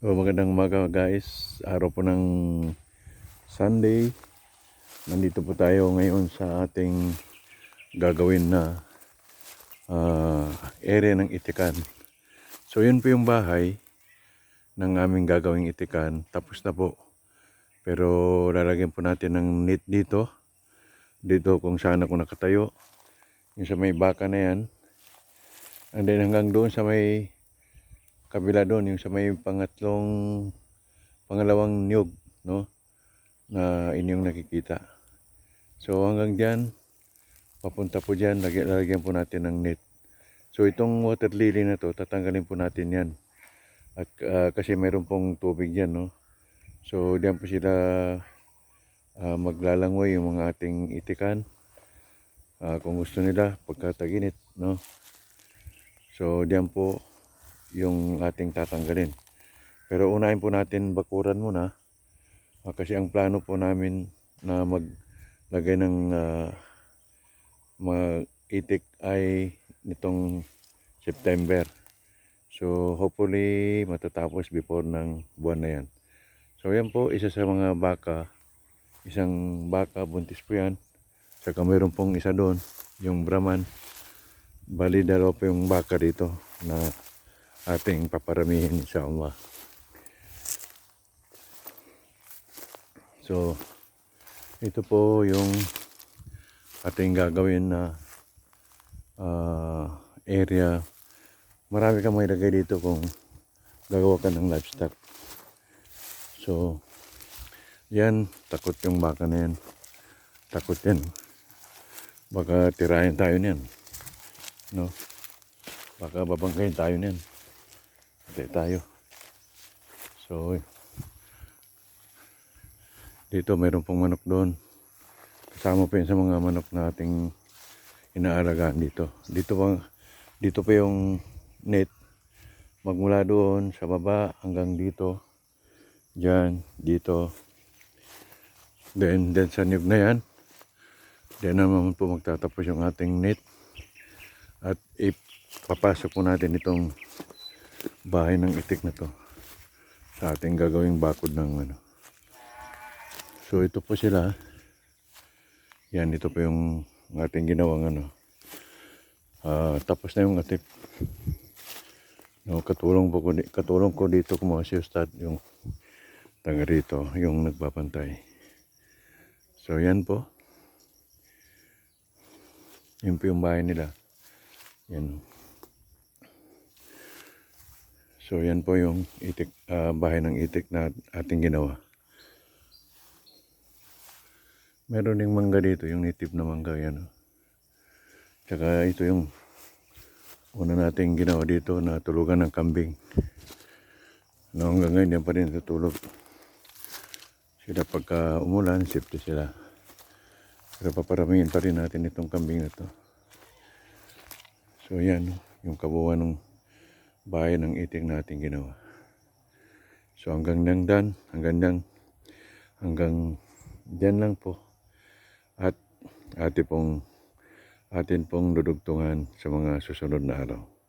So, magandang umaga guys. Araw po ng Sunday. Nandito po tayo ngayon sa ating gagawin na ah, area ng itikan. So yun po yung bahay ng aming gagawing itikan. Tapos na po. Pero lalagyan po natin ng net dito. Dito kung saan ako nakatayo. Yung sa may baka na yan. And then hanggang doon sa may kabila doon, yung sa may pangatlong, pangalawang niyog, no? Na inyong nakikita. So hanggang dyan, papunta po lagyan, lalagyan po natin ng net. So itong water lily na to, tatanggalin po natin yan. At ah, kasi meron pong tubig dyan, no? So diyan po sila ah, maglalangoy yung mga ating itikan. Ah, kung gusto nila, pagkataginit, no? So diyan po yung ating tatanggalin. Pero unahin po natin bakuran muna. Ah, kasi ang plano po namin na maglagay ng ah, mga itik ay nitong September. So hopefully matatapos before ng buwan na yan. So yan po, isa sa mga baka, isang baka, buntis po yan. Saka mayroon pong isa doon, yung Brahman. Bali dalawa po yung baka dito na ating paparamihin inshallah. So, ito po yung ating gagawin na ah, area. Marami kang mailagay dito kung gagawa ka ng livestock. So, yan, takot yung baka na yan. Takot yan. Baka tirahin tayo niyan. No? Baka babanggayin tayo niyan. Hindi tayo. So, dito mayroon pong manok doon. Kasama pa yun sa mga manok na ating inaalagaan dito. Dito pa, dito pa yung net. Magmula doon sa baba hanggang dito. Diyan, dito. Then, then sa niyog na yan. Then naman po magtatapos yung ating net. At ipapasok po natin itong bahay ng itik na to sa ating gagawing bakod ng ano. So ito po sila. Yan, ito po yung ating ginawang ano. Ah, tapos na yung ating no, katulong po ko, katulong ko dito kung mga siyostad yung taga rito, yung nagbabantay. So yan po. Yan po yung bahay nila. Yan. So yan po yung itik, ah, bahay ng itik na ating ginawa. Meron ding mangga dito, yung native na mangga yan. oh. Tsaka ito yung una nating ginawa dito na tulugan ng kambing. No, hanggang ngayon yan pa rin natutulog. Sila pagka umulan, safety sila. Pero paparamihin pa rin natin itong kambing na to. So yan, yung kabuuan ng bahay ng iting natin ginawa. So hanggang nang dan, hanggang nang, hanggang dyan lang po. At ate pong, atin pong dudugtungan sa mga susunod na araw.